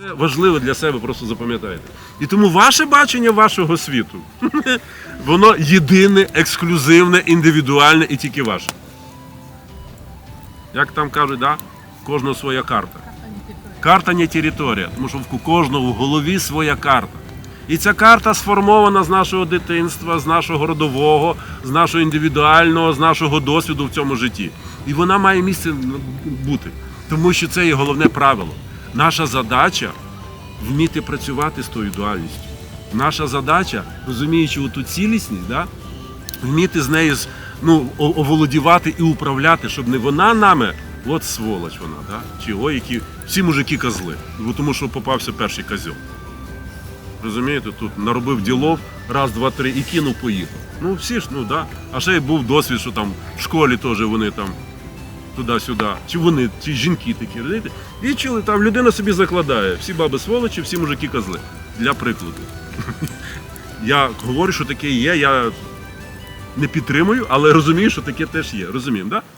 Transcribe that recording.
Це важливо для себе, просто запам'ятайте. І тому ваше бачення вашого світу, воно єдине, ексклюзивне, індивідуальне і тільки ваше. Як там кажуть, да? Кожного своя карта. Карта не територія, тому що в кожного в голові своя карта. І ця карта сформована з нашого дитинства, з нашого родового, з нашого індивідуального, з нашого досвіду в цьому житті. І вона має місце бути, тому що це є головне правило. Наша задача вміти працювати з тою дуальністю. Наша задача, розуміючи ту цілісність, да, вміти з нею ну, оволодівати і управляти, щоб не вона нами, от сволоч вона, да? чи ой, які всі мужики козли, бо тому що попався перший козьол. Розумієте, тут наробив ділов, раз, два, три і кинув, поїхав. Ну всі ж, ну да. А ще й був досвід, що там в школі теж вони там туди-сюди. Чи вони, чи жінки такі, розумієте? І чули, там людина собі закладає. Всі баби сволочі, всі мужики козли. Для прикладу. Я говорю, що таке є, я не підтримую, але розумію, що таке теж є. Розуміємо, так? Да?